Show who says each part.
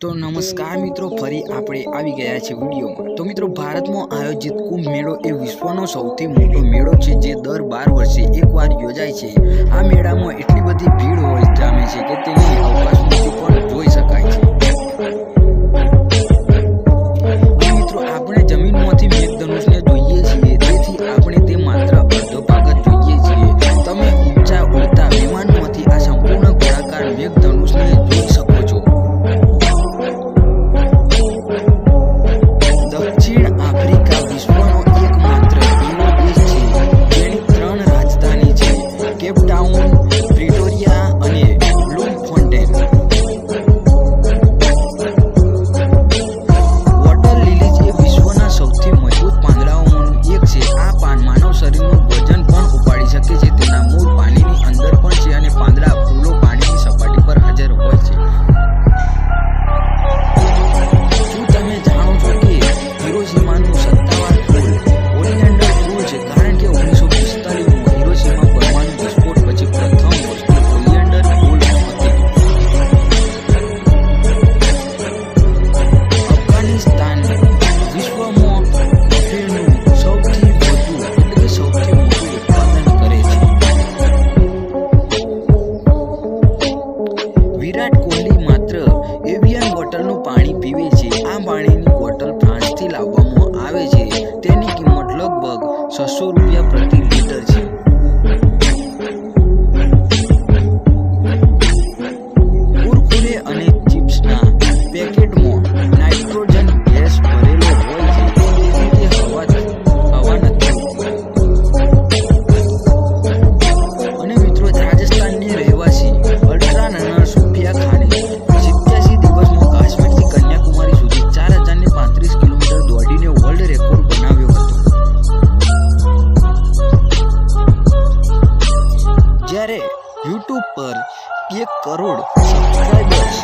Speaker 1: તો નમસ્કાર મિત્રો, ફરી આપણે આવી ગયા છે વિડીયોમાં. તો મિત્રો, ભારતમાં આયોજિત કુંભ મેળો એ વિશ્વનો સૌથી મોટો મેળો છે જે દર બાર વર્ષે એકવાર યોજાય છે. આ મેળામાં એટલી બધી ભીડ હોય, જામે છે કે તેની dip down. છસો રૂપિયા પ્રતિ લીટર છે. यूट्यूब पर एक करोड़ सब्सक्राइबर्स